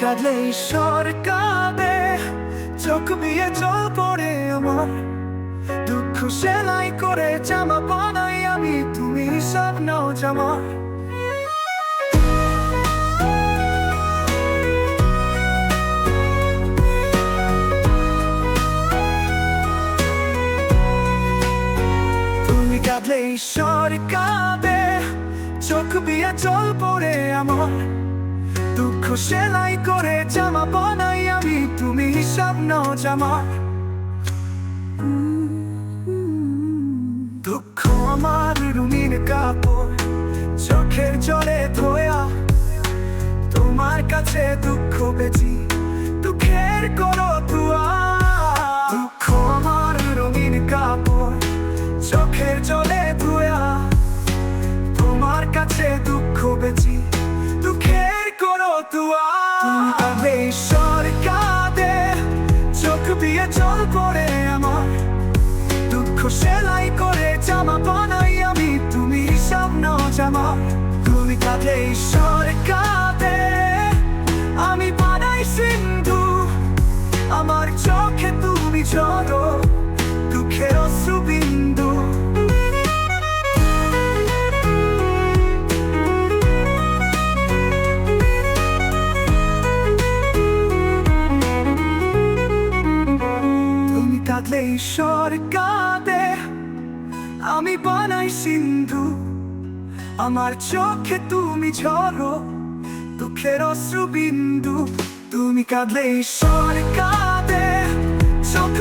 কাঁদলে ঈশ্বর কাঁদে, চোখ বিয়ে জল পড়ে আমার। দুঃখ সেলাই করে জামা বানাই আমি, তুমি সব নাও জামা। তুমি কাঁদলে ঈশ্বর কাঁদে, চোখ বিয়ে জল পড়ে আমার। দুঃখ সেলাই করে জামা বানাই আমি, তুমি হিসাব নাও জামা। দুঃখ আমার রুমির কাপড়, চোখের জলে ধোয়া। তোমার কাছে দুঃখ বেছি দুঃখের করো করো তুয়া ঈশ্বর কাঁদে চোখ দিয়ে জল পড়ে আমার। দুঃখ সেলাই করে জামা বানাই আমি। তুমি তুমি আমি বানাই সিন্ধু। আমার চোখে তুমি ঝরো। কাঁদলে ঈশ্বর কাঁদে। আমি বানাই সিন্ধু, আমার চোখে তুমি ঝরো, দুঃখের অশ্রু বিন্দু তুমি কাঁদলে ঈশ্বর কাঁদে। চোখ